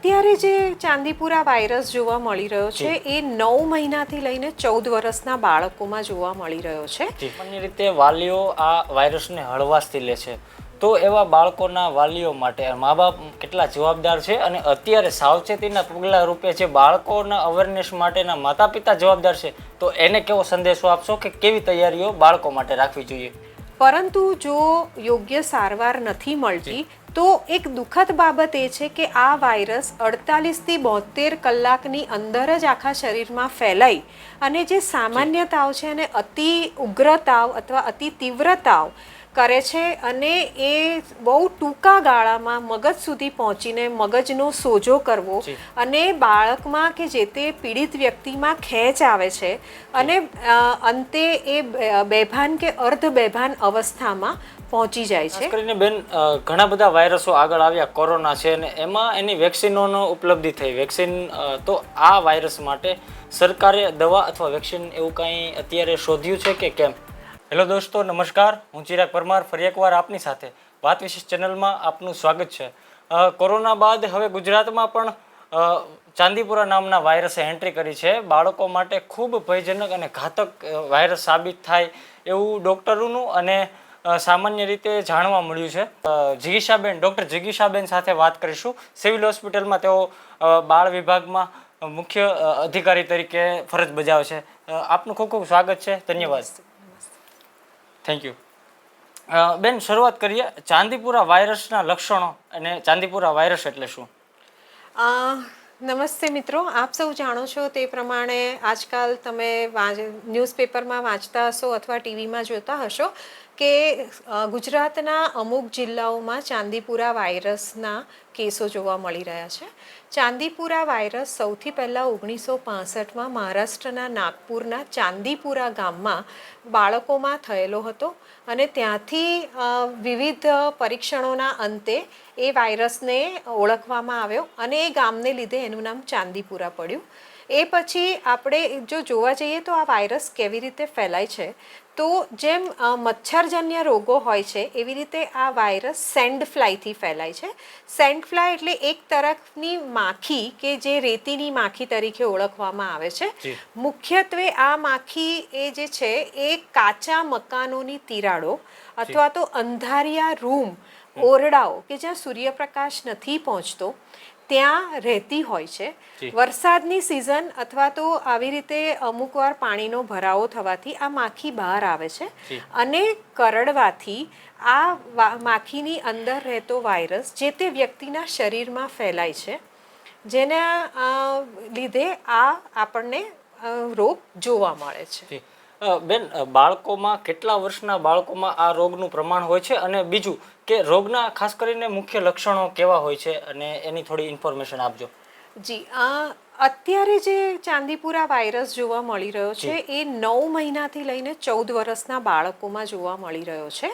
અત્યારે જે ચાંદીપુરા વાયરસ જોવા મળી રહ્યો છે એ નવ મહિનાથી લઈને ચૌદ વર્ષના બાળકોમાં જોવા મળી રહ્યો છે. સામાન્ય રીતે વાલીઓ આ વાયરસને હળવાશથી લે છે. તો એવા બાળકોના વાલીઓ માટે મા બાપ કેટલા જવાબદાર છે અને અત્યારે સાવચેતીના પગલાં રૂપે જે બાળકોના અવેરનેસ માટેના માતા પિતા જવાબદાર છે તો એને કેવો સંદેશો આપશો કે કેવી તૈયારીઓ બાળકો માટે રાખવી જોઈએ? પરંતુ જો યોગ્ય સારવાર નથી મળતી તો એક દુઃખદ બાબત એ છે કે આ વાયરસ અડતાલીસથી બોતેર કલાકની અંદર જ આખા શરીરમાં ફેલાય અને જે સામાન્ય તાવ છે અને અતિ ઉગ્ર તાવ અથવા અતિ તીવ્ર તાવ કરે છે અને એ બહુ ટૂંકા ગાળામાં મગજ સુધી પહોંચીને મગજનો સોજો કરવો અને બાળકમાં કે જે તે પીડિત વ્યક્તિમાં ખેંચ આવે છે અને અંતે એ બેભાન કે અર્ધ બેભાન અવસ્થામાં પહોંચી જાય છે. કરીને બેન ઘણા બધા વાયરસો આગળ આવ્યા કોરોના છે અને એમાં એની વેક્સિનોનો ઉપલબ્ધિ થઈ. વેક્સિન તો આ વાયરસ માટે સરકારે દવા અથવા વેક્સિન એવું કાંઈ અત્યારે શોધ્યું છે કે કેમ? હેલો દોસ્તો, નમસ્કાર. હું ચિરાગ પરમાર, ફરી એકવાર આપની સાથે વાત વિશેષ ચેનલમાં આપનું સ્વાગત છે. કોરોના બાદ હવે ગુજરાતમાં પણ ચાંદીપુરા નામના વાયરસે એન્ટ્રી કરી છે. બાળકો માટે ખૂબ ભયજનક અને ઘાતક વાયરસ સાબિત થાય એવું ડૉક્ટરોનું અને સામાન્ય રીતે જાણવા મળ્યું છે. જિગીશાબેન, ડૉક્ટર જિગીશાબેન સાથે વાત કરીશું. સિવિલ હોસ્પિટલમાં તેઓ બાળ વિભાગમાં મુખ્ય અધિકારી તરીકે ફરજ બજાવે છે. આપનું ખૂબ ખૂબ સ્વાગત છે. ધન્યવાદ. થેન્ક યુ બેન, શરૂઆત કરીએ. ચાંદીપુરા વાયરસના લક્ષણો અને ચાંદીપુરા વાયરસ એટલે શું? નમસ્તે મિત્રો. આપ સૌ જાણો છો તે પ્રમાણે આજકાલ તમે ન્યૂઝપેપરમાં વાંચતા હશો અથવા ટીવીમાં જોતા હશો. કે ગુજરાતના અમુક જિલ્લાઓમાં ચાંદીપુરા વાયરસના કેસો જોવા મળી રહ્યા છે. ચાંદીપુરા વાયરસ સૌથી પહેલાં ઓગણીસો પાસઠમાં મહારાષ્ટ્રના નાગપુરના ચાંદીપુરા ગામમાં બાળકોમાં થયેલો હતો અને ત્યાંથી વિવિધ પરીક્ષણોના અંતે એ વાયરસને ઓળખવામાં આવ્યો અને એ ગામને લીધે એનું નામ ચાંદીપુરા પડ્યું. એ પછી આપણે જો જોવા જઈએ તો આ વાયરસ કેવી રીતે ફેલાય છે તો જેમ મચ્છરજન્ય રોગો હોય છે એવી રીતે આ વાયરસ સેન્ડ ફ્લાયથી ફેલાય છે. સેન્ડ ફ્લાય એટલે એક તરફની માખી કે જે રેતીની માખી તરીકે ઓળખવામાં આવે છે. મુખ્યત્વે આ માખી એ જે છે એ કાચા મકાનોની તિરાડો અથવા તો અંધારિયા રૂમ ઓરડાઓ કે જ્યાં સૂર્યપ્રકાશ નથી પહોંચતો ત્યાં રહેતી હોય છે. વરસાદની સિઝન અથવા તો આવી રીતે અમુક વાર પાણીનો ભરાવો થવાથી આ માખી બહાર આવે છે. અને કરડવાથી આ માખીની અંદર રહેતો વાયરસ જે તે વ્યક્તિના શરીરમાં ફેલાય છે જેના લીધે આ આપણને રોગ જોવા મળે છે. બેન બાળકોમાં કેટલા વર્ષના બાળકોમાં આ રોગનું પ્રમાણ હોય છે? અને બીજું કે રોગના ખાસ કરીને મુખ્ય લક્ષણો કેવા હોય છે? અને એની થોડી ઇન્ફોર્મેશન આપજો. જી આ અત્યારે જે ચાંદીપુરા વાયરસ જોવા મળી રહ્યો છે એ નવ મહિનાથી લઈને ચૌદ વર્ષના બાળકોમાં જોવા મળી રહ્યો છે.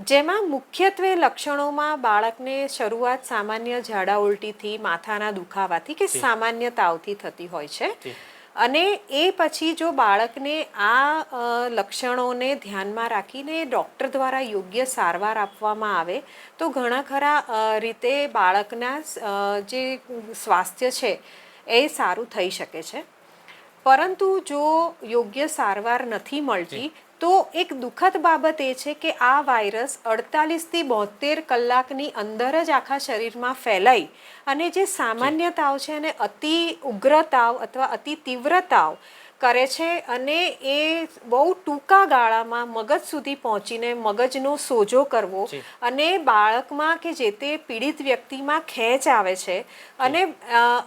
જેમાં મુખ્યત્વે લક્ષણોમાં બાળકને શરૂઆત સામાન્ય ઝાડા ઉલટીથી માથાના દુખાવાથી કે સામાન્ય તાવથી થતી હોય છે. અને એ પછી જો બાળકને આ લક્ષણોને ધ્યાનમાં રાખીને ડૉક્ટર દ્વારા યોગ્ય સારવાર આપવામાં આવે, તો ઘણા ખરા રીતે બાળકના જે સ્વાસ્થ્ય છે એ સારું થઈ શકે છે. પરંતુ જો યોગ્ય સારવાર નથી મળતી તો એક દુઃખદ બાબત એ છે કે આ વાયરસ અડતાલીસથી બોતેર કલાકની અંદર જ આખા શરીરમાં ફેલાઈ અને જે સામાન્ય તાવ છે અને અતિ ઉગ્ર તાવ અથવા અતિ તીવ્ર તાવ કરે છે અને એ બહુ ટૂંકા ગાળામાં મગજ સુધી પહોંચીને મગજનો સોજો કરવો અને બાળકમાં કે જે તે પીડિત વ્યક્તિમાં ખેંચ આવે છે અને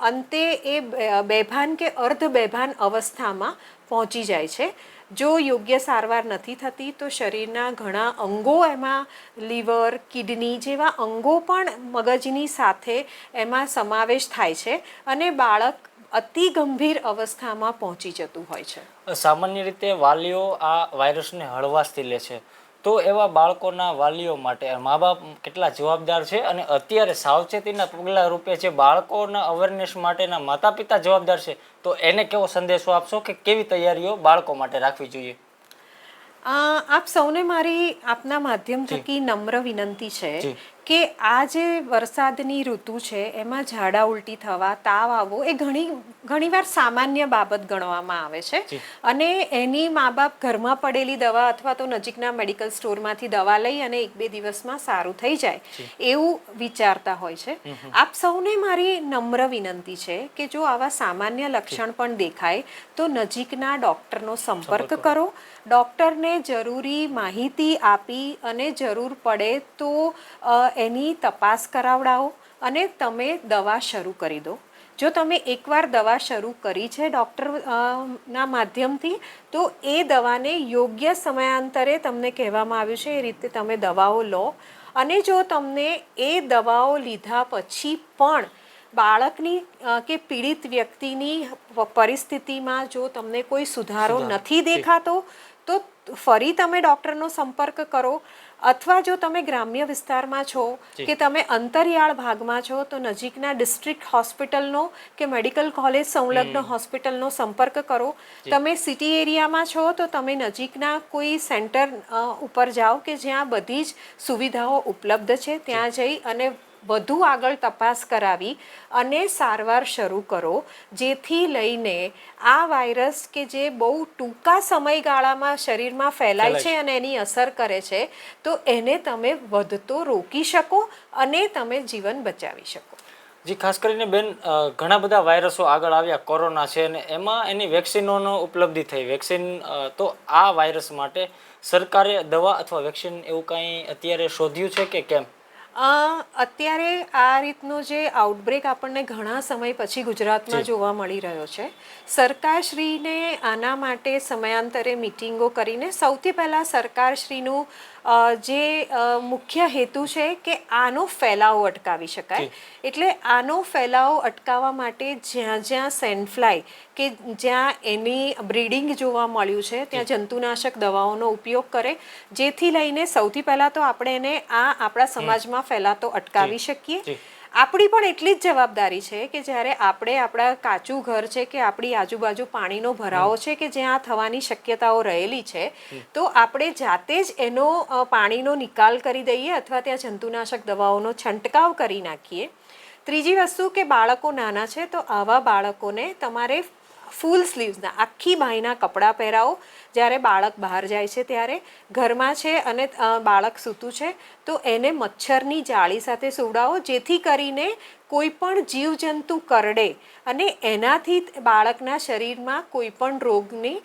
અંતે એ બેભાન કે અર્ધ બેભાન અવસ્થામાં પહોંચી જાય છે. જો યોગ્ય સારવાર નથી થતી, તો શરીરના ઘણા અંગો એમાં લીવર, કિડની જેવા અંગો પણ મગજની સાથે એમાં સમાવેશ થાય છે અને બાળક અતિ ગંભીર અવસ્થામાં પહોંચી જતું હોય છે. સામાન્ય રીતે વાલીઓ આ વાયરસને હળવાશથી લે છે. તો એવા બાળકોના વાલીઓ માટે મા બાપ કેટલા જવાબદાર છે અને અત્યારે સાવચેતીના પગલાં રૂપે જે બાળકોના અવેરનેસ માટેના માતા પિતા જવાબદાર છે તો એને કેવો સંદેશો આપશો કે કેવી તૈયારીઓ બાળકો માટે રાખવી જોઈએ આપ સૌને મારી આપના માધ્યમ થકી નમ્ર વિનંતી છે. કે આ જે વરસાદની ઋતુ છે એમાં ઝાડા ઉલટી થવા તાવ આવવો એ ઘણી ઘણીવાર સામાન્ય બાબત ગણવામાં આવે છે. અને એની મા બાપ ઘરમાં પડેલી દવા અથવા તો નજીકના મેડિકલ સ્ટોરમાંથી દવા લઈ અને એક બે દિવસમાં સારું થઈ જાય એવું વિચારતા હોય છે. આપ સૌને મારી નમ્ર વિનંતી છે કે જો આવા સામાન્ય લક્ષણ પણ દેખાય તો નજીકના ડૉક્ટરનો સંપર્ક કરો. ડૉક્ટરને જરૂરી માહિતી આપી અને જરૂર પડે તો એની તપાસ કરાવડાવો અને તમે દવા શરૂ કરી દો. જો તમે એકવાર દવા શરૂ કરી છે ડૉક્ટર ના માધ્યમથી તો એ દવાને યોગ્ય સમયાંતરે તમને કહેવામાં આવ્યું છે એ રીતે તમે દવાઓ લો. અને જો તમને એ દવાઓ લીધા પછી પણ બાળકની કે પીડિત વ્યક્તિની પરિસ્થિતિમાં જો તમને કોઈ સુધારો નથી દેખાતો ફરી તમે ડૉક્ટરનો સંપર્ક કરો અથવા જો તમે ગ્રામ્ય વિસ્તારમાં છો કે તમે અંતરિયાળ ભાગમાં છો તો નજીકના ડિસ્ટ્રિક્ટ હોસ્પિટલનો કે મેડિકલ કોલેજ સંલગ્ન હોસ્પિટલનો સંપર્ક કરો. તમે સિટી એરિયામાં છો તો તમે નજીકના કોઈ સેન્ટર ઉપર જાઓ કે જ્યાં બધી જ સુવિધાઓ ઉપલબ્ધ છે. ત્યાં જઈ અને વધુ આગળ તપાસ કરાવી અને સારવાર શરૂ કરો જેથી લઈને આ વાયરસ કે જે બહુ ટૂંકા સમયગાળામાં શરીરમાં ફેલાય છે અને એની અસર કરે છે તો એને તમે વધતો રોકી શકો અને તમે જીવન બચાવી શકો. જી ખાસ કરીને બેન ઘણા બધા વાયરસો આગળ આવ્યા કોરોના છે અને એમાં એની વેક્સિનોનો ઉપલબ્ધિ થઈ. વેક્સિન તો આ વાયરસ માટે સરકારે દવા અથવા વેક્સિન એવું કાંઈ અત્યારે શોધ્યું છે કે કેમ? અત્યારે આ રીતનો જે આઉટબ્રેક આપણને ઘણા સમય પછી ગુજરાતમાં જોવા મળી રહ્યો છે. સરકારશ્રીને આના માટે સમયાંતરે મિટિંગો કરીને સૌથી પહેલાં સરકારશ્રીનું જે મુખ્ય હેતુ છે કે આનો ફેલાવો અટકાવી શકાય. એટલે આનો ફેલાવો અટકાવવા માટે જ્યાં જ્યાં સેન્ડફ્લાય કે જ્યાં એની બ્રીડિંગ જોવા મળ્યું છે ત્યાં જંતુનાશક દવાઓનો ઉપયોગ કરે જેથી લઈને સૌથી પહેલાં તો આપણે એને આ આપણા સમાજમાં ફેલાતો અટકાવી શકીએ. આપણી પણ એટલી જ જવાબદારી છે કે જ્યારે આપણે આપણા કાચું ઘર છે કે આપણી આજુબાજુ પાણીનો ભરાવો છે કે જ્યાં થવાની શક્યતાઓ રહેલી છે તો આપણે જાતે જ એનો પાણીનો નિકાલ કરી દઈએ અથવા ત્યાં જંતુનાશક દવાઓનો છંટકાવ કરી નાખીએ. ત્રીજી વસ્તુ કે બાળકો નાના છે તો આવા બાળકોને તમારે ફૂલ સ્લીવ્સના આખી ભાઈના કપડાં પહેરાવો. જ્યારે બાળક બહાર જાય છે ત્યારે ઘરમાં છે અને બાળક સૂતું છે તો એને મચ્છરની જાળી સાથે સુવડાવો જેથી કરીને કોઈ પણ જીવજંતુ કરડે અને એનાથી બાળકના શરીરમાં કોઈ પણ રોગની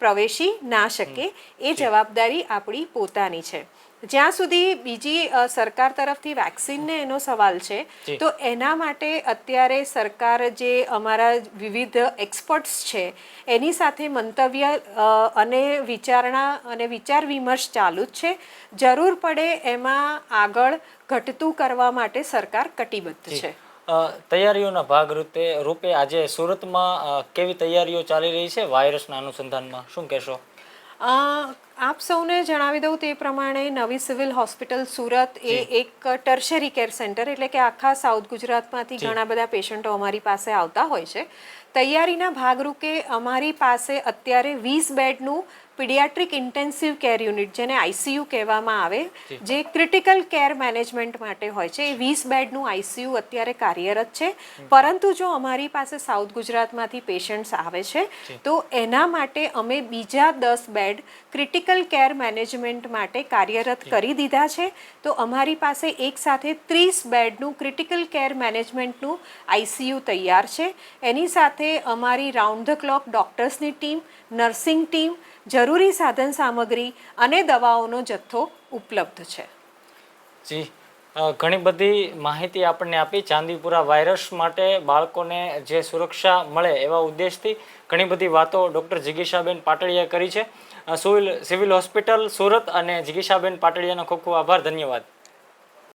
પ્રવેશી ના શકે. એ જવાબદારી આપણી પોતાની છે. જ્યાં સુધી બીજી સરકાર તરફથી વેક્સિનને એનો સવાલ છે તો એના માટે અત્યારે સરકાર જે અમારા વિવિધ એક્સપર્ટ્સ છે એની સાથે મંતવ્ય અને વિચારણા અને વિચાર વિમર્શ ચાલુ જ છે. જરૂર પડે એમાં આગળ ઘટતું કરવા માટે સરકાર કટિબદ્ધ છે. તૈયારીઓના ભાગરૂપે રૂપે આજે સુરતમાં કેવી તૈયારીઓ ચાલી રહી છે? વાયરસના અનુસંધાનમાં શું કહેશો? આપ સૌને જણાવી દઉં તે પ્રમાણે નવી સિવિલ હોસ્પિટલ સુરત એ એક ટર્શરી કેર સેન્ટર એટલે કે આખા સાઉથ ગુજરાતમાંથી ઘણા બધા પેશન્ટો અમારી પાસે આવતા હોય છે. તૈયારીના ભાગરૂપે અમારી પાસે અત્યારે વીસ બેડનું પીડિયાટ્રિક ઇન્ટેન્સિવ કેર યુનિટ જેને આઈસીયુ કહેવામાં આવે જે. ક્રિટિકલ કેર મેનેજમેન્ટ માટે હોય છે. એ વીસ બેડનું આઈસીયુ અત્યારે કાર્યરત છે. પરંતુ જો અમારી પાસે સાઉથ ગુજરાતમાંથી પેશન્ટ્સ આવે છે તો એના માટે અમે બીજા દસ બેડ ક્રિટિકલ કેર મેનેજમેન્ટ માટે કાર્યરત કરી દીધા છે. તો અમારી પાસે એક સાથે ત્રીસ બેડનું ક્રિટિકલ કેર મેનેજમેન્ટનું આઈસીયુ તૈયાર છે. એની સાથે અમારી રાઉન્ડ ધ ક્લોક ડૉક્ટર્સની ટીમ નર્સિંગ ટીમ જરૂરી સાધન સામગ્રી અને દવાઓનો જથ્થો ઉપલબ્ધ છે. જી ઘણી બધી માહિતી આપણને આપી. ચાંદીપુરા વાયરસ માટે બાળકોને જે સુરક્ષા મળે એવા ઉદ્દેશથી ઘણી બધી વાતો ડૉક્ટર જિગીશાબેન પાટડિયા કરી છે. સિવિલ હોસ્પિટલ સુરત અને જિગીશાબેન પાટડિયાનો ખૂબ ખૂબ આભાર. ધન્યવાદ.